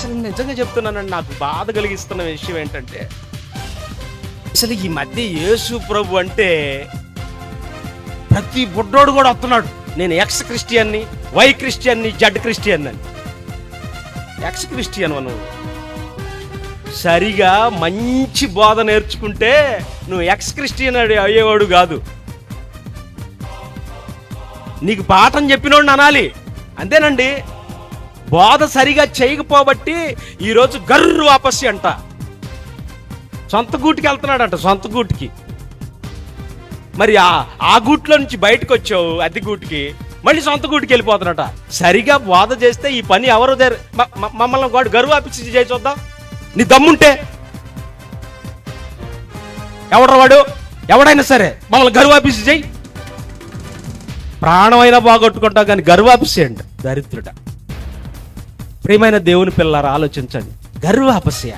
అసలు నిజంగా చెప్తున్నానండి నాకు బాధ కలిగిస్తున్న విషయం ఏంటంటే అసలు ఈ మధ్య యేసు ప్రభు అంటే ప్రతి బుడ్డోడు కూడా వస్తున్నాడు. నేను ఎక్స్ క్రిస్టియన్ని వై క్రిస్టియన్ని జడ్ క్రిస్టియన్ అని. ఎక్స్ క్రిస్టియన్ నువ్వు? సరిగా మంచి బోధ నేర్చుకుంటే నువ్వు ఎక్స్ క్రిస్టియన్ అయ్యేవాడు కాదు. నీకు పాఠం చెప్పినోడిని అనాలి. అంతేనండి. బోధ సరిగా చేయకపోబట్టి ఈరోజు గర్రు వాపసి అంట. సొంత గూటికి వెళ్తున్నాడంట సొంత గూటికి. మరి ఆ ఆ గూట్లో నుంచి బయటకు వచ్చావు అద్దె గూటికి. మళ్ళీ సొంత గూటికి వెళ్ళిపోతున్నట సరిగా బోధ చేస్తే ఈ పని ఎవరు మమ్మల్ని వాడు గరువు ఆపించి చేయి చూద్దాం. నీ దమ్ముంటే. ఎవడ వాడు? ఎవడైనా సరే మమ్మల్ని గరువు ఆపించి చేయి. ప్రాణమైనా బాగొట్టుకుంటావు కానీ గరువు ఆపిసేయండి దరిద్రుడ. ప్రియమైన దేవుని పిల్లలారా ఆలోచించండి. గర్వాపస్య